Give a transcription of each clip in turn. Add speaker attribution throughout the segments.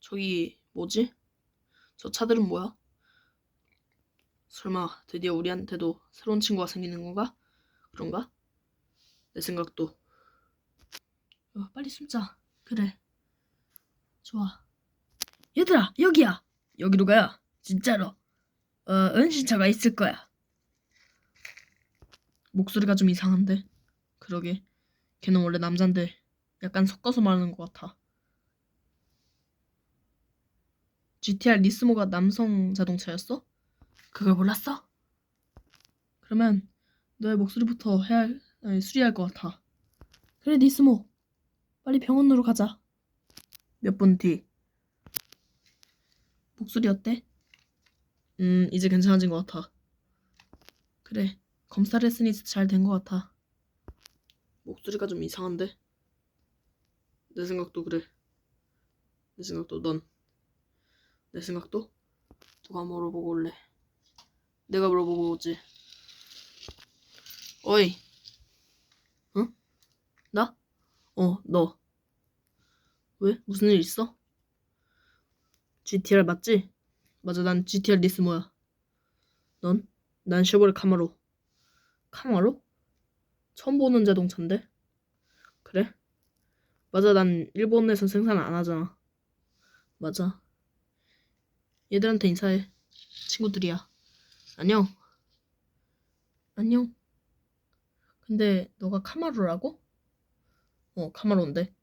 Speaker 1: 저기 뭐지? 저 차들은 뭐야? 설마 드디어 우리한테도 새로운 친구가 생기는 건가? 그런가? 내 생각도. 어, 빨리 숨자. 그래. 좋아. 얘들아, 여기야. 여기로 가야. 진짜로. 어, 은신처가 있을 거야. 목소리가 좀 이상한데. 그러게. 걔는 원래 남잔데 약간 섞어서 말하는 것 같아. GTR 니스모가 남성 자동차였어? 그걸 몰랐어? 그러면 너의 목소리부터 해야 할, 아니, 수리할 것 같아. 그래 니스모. 빨리 병원으로 가자. 몇 분 뒤. 목소리 어때? 음, 이제 괜찮아진 것 같아. 그래, 검사를 했으니 잘 된 것 같아. 목소리가 좀 이상한데? 내 생각도 그래. 내 생각도 넌. 내 생각도? 누가 물어보고 올래? 내가 물어보고 오지. 어이. 응? 나? 어, 너. 왜? 무슨 일 있어? GTR 맞지? 맞아, 난 GTR 리스모야. 넌? 난 쉐보레 카마로. 카마로? 처음 보는 자동차인데? 그래? 맞아, 난 일본에서 생산 안 하잖아. 맞아. 얘들한테 인사해. 친구들이야. 안녕. 안녕. 근데 너가 카마로라고? 어, 카마로인데.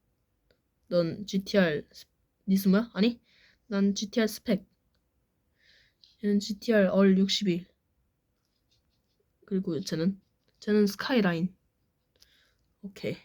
Speaker 1: 넌 GTR 스- 니스모야? 아니, 난 GTR 스펙. 얘는 GTR 얼 61. 그리고 쟤는? 쟤는 스카이라인. 오케이.